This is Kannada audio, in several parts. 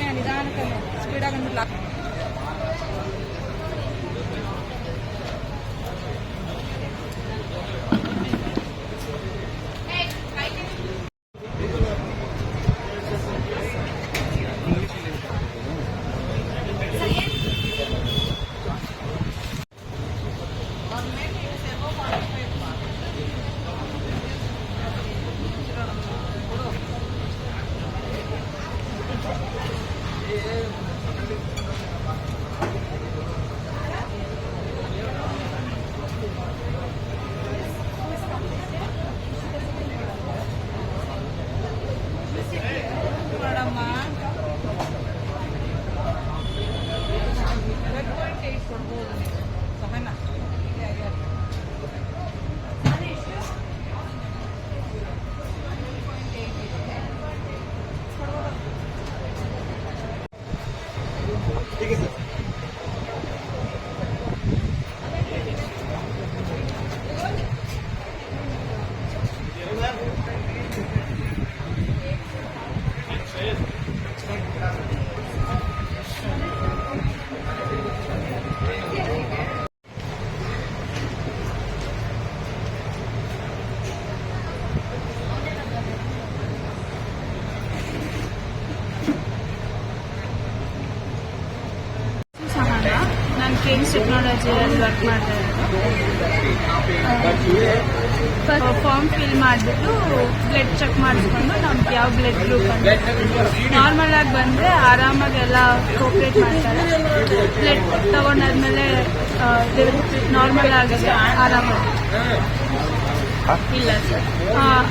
ಕಮ್ಮಿ ನಿಧಾನ ಕಮ್ಮಿ ಸ್ಪೀಡಾಗಿ ಅಂದ್ಬಿಟ್ಟು Yeah. ঠিক আছে ಕೇಮ್ಸ್ ಟೆಕ್ನಾಲಜಿಯಲ್ಲಿ ವರ್ಕ್ ಮಾಡ್ತಾ ಇರೋದು. ಫಾರ್ಮ್ ಫಿಲ್ ಮಾಡಿಬಿಟ್ಟು ಬ್ಲಡ್ ಚೆಕ್ ಮಾಡಿಸ್ಕೊಂಡು ನಮ್ಗೆ ಯಾವ ಬ್ಲಡ್ ಗ್ರೂಪ್ ಅಂತ ನಾರ್ಮಲ್ ಆಗಿ ಬಂದರೆ ಆರಾಮಾಗಿ ಎಲ್ಲ ಕೋಪ್ರೇಟ್ ಮಾಡ್ತಾರೆ. ಬ್ಲಡ್ ತಗೊಂಡಾದ್ಮೇಲೆ ನಾರ್ಮಲ್ ಆಗಿದೆ ಆರಾಮಾಗಿ. ಇಲ್ಲ ಸರ್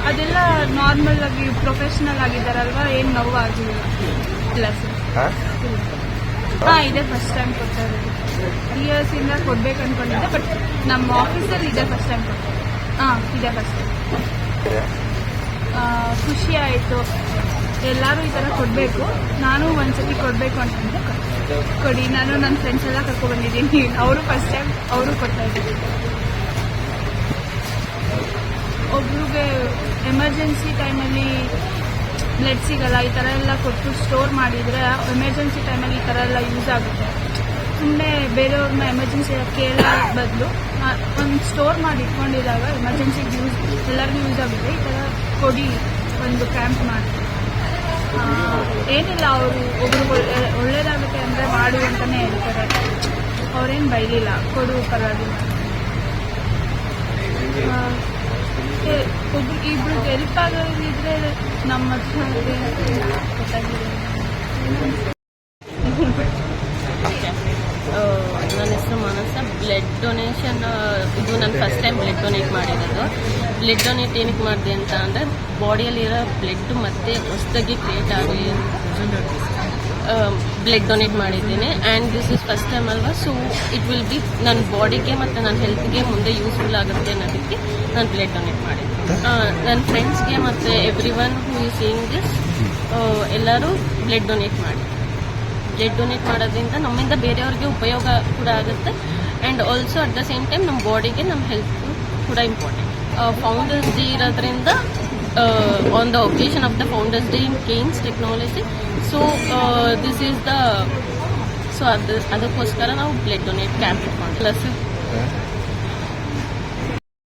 ಅದೆಲ್ಲ ನಾರ್ಮಲ್ ಆಗಿ ಪ್ರೊಫೆಷನಲ್ ಆಗಿದ್ದಾರಲ್ವಾ ಏನು ನೋವು ಆಗಿಲ್ಲ. ಇಲ್ಲ ಸರ್ ಹಾ? ಇದೆ ಫಸ್ಟ್ ಟೈಮ್ ಕೊಡ್ತಾ ಇರೋದು ಇಯರ್ಸ್ ಇಂದ ಕೊಡ್ಬೇಕು ಅನ್ಕೊಂಡಿದ್ದೆ ಬಟ್ ನಮ್ಮ ಆಫೀಸಲ್ಲಿ ಇದೆ ಫಸ್ಟ್ ಟೈಮ್ ಕೊಡ್ತಾ ಹಾ, ಇದೆ ಫಸ್ಟ್ ಖುಷಿ ಆಯಿತು. ಎಲ್ಲರೂ ಈ ಥರ ಕೊಡಬೇಕು. ನಾನು ಒಂದ್ಸತಿ ಕೊಡಬೇಕು ಅಂತಂದ್ರೆ ಕೊಡಿ, ನಾನು ನನ್ನ ಫ್ರೆಂಡ್ಸ್ ಎಲ್ಲ ಕರ್ಕೊಂಡ್ಬಂದಿದ್ದೀನಿ. ಅವರು ಫಸ್ಟ್ ಟೈಮ್ ಅವರು ಕೊಡ್ತಾ ಇದ್ದಾರೆ. ಒಬ್ರಿಗೆ ಎಮರ್ಜೆನ್ಸಿ ಟೈಮಲ್ಲಿ ಬ್ಲಡ್ ಸಿಗಲ್ಲ, ಈ ತರ ಎಲ್ಲ ಕೊಟ್ಟು ಸ್ಟೋರ್ ಮಾಡಿದರೆ ಎಮರ್ಜೆನ್ಸಿ ಟೈಮಲ್ಲಿ ಈ ಥರ ಎಲ್ಲ ಯೂಸ್ ಆಗುತ್ತೆ. ಸುಮ್ಮನೆ ಬೇರೆಯವ್ರನ್ನ ಎಮರ್ಜೆನ್ಸಿ ಕೇಳೋ ಬದಲು ಒಂದು ಸ್ಟೋರ್ ಮಾಡಿ ಇಟ್ಕೊಂಡಿದಾಗ ಎಮರ್ಜೆನ್ಸಿಗೆ ಯೂಸ್ ಎಲ್ಲರಿಗೂ ಯೂಸ್ ಆಗುತ್ತೆ. ಈ ತರ ಕೊಡಿ ಒಂದು ಕ್ಯಾಂಪ್ ಮಾಡಿ. ಏನಿಲ್ಲ, ಅವರು ಒಬ್ರು ಒಳ್ಳೆ- ಒಳ್ಳೇದಾಗುತ್ತೆ ಅಂದರೆ ಮಾಡು ಅಂತಲೇ ಹೇಳ್ತಾರೆ. ಅವ್ರೇನು ಬೈಲಿಲ್ಲ, ಕೊಡು ಪರವಾಗಿಲ್ಲ. ಒಬ್ರು, ಇಬ್ರು ಹೆಲ್ಪ್ ಆಗೋದಿದ್ರೆ ನಮ್ಮ ಗೊತ್ತಾಗಿಲ್ಲ ಆ, ನನ್ನ ಹೆಸರು ಮಾನಸ ಬ್ಲಡ್ ಡೊನೇಷನ್ ಇದು ನಾನು ಫಸ್ಟ್ ಟೈಮ್ ಬ್ಲಡ್ ಡೊನೇಟ್ ಮಾಡಿರೋದು. ಬ್ಲಡ್ ಡೊನೇಟ್ ಏನಕ್ಕೆ ಮಾಡಿದೆ ಅಂತ ಅಂದರೆ ಬಾಡಿಯಲ್ಲಿರೋ ಬ್ಲಡ್ ಮತ್ತೆ ಹೊಸದಾಗಿ ಕ್ರಿಯೇಟ್ ಆಗಲಿ ಬ್ಲಡ್ ಡೊನೇಟ್ ಮಾಡಿದ್ದೀನಿ. And this is first time ಅಲ್ವಾ? ಸೊ ಇಟ್ ವಿಲ್ ಬಿ ನನ್ನ ಬಾಡಿಗೆ ಮತ್ತು ನನ್ನ ಹೆಲ್ತ್ಗೆ ಮುಂದೆ ಯೂಸ್ಫುಲ್ ಆಗುತ್ತೆ ಅನ್ನೋದಕ್ಕೆ ನಾನು ಬ್ಲಡ್ ಡೊನೇಟ್ ಮಾಡಿದ್ದೀನಿ ನನ್ನ ಫ್ರೆಂಡ್ಸ್ಗೆ ಮತ್ತು ಎವ್ರಿ ಒನ್ ಹೂ ಈ ಸೀಯಿಂಗ್ ದಿಸ್ ಎಲ್ಲರೂ ಬ್ಲಡ್ ಡೊನೇಟ್ ಮಾಡಿ ಬ್ಲಡ್ ಡೊನೇಟ್ ಮಾಡೋದ್ರಿಂದ ನಮ್ಮಿಂದ ಬೇರೆಯವ್ರಿಗೆ ಉಪಯೋಗ ಕೂಡ ಆಗುತ್ತೆ. And also at the same time ನಮ್ಮ ಬಾಡಿಗೆ ನಮ್ಮ ಹೆಲ್ತ್ ಕೂಡ ಇಂಪಾರ್ಟೆಂಟ್ ಫೌಂಡರ್ಸ್ ಡೇ ಇರೋದ್ರಿಂದ on the occasion of the founders day in Kaynes technology so this is the so ಅದು, ಅದಕ್ಕೋಸ್ಕರ ನಾವು ಬ್ಲಡ್ ಡೊನೇಟ್ ಕ್ಯಾಂಪ್ ಇಟ್ಕೊಂಡು ಪ್ಲಸ್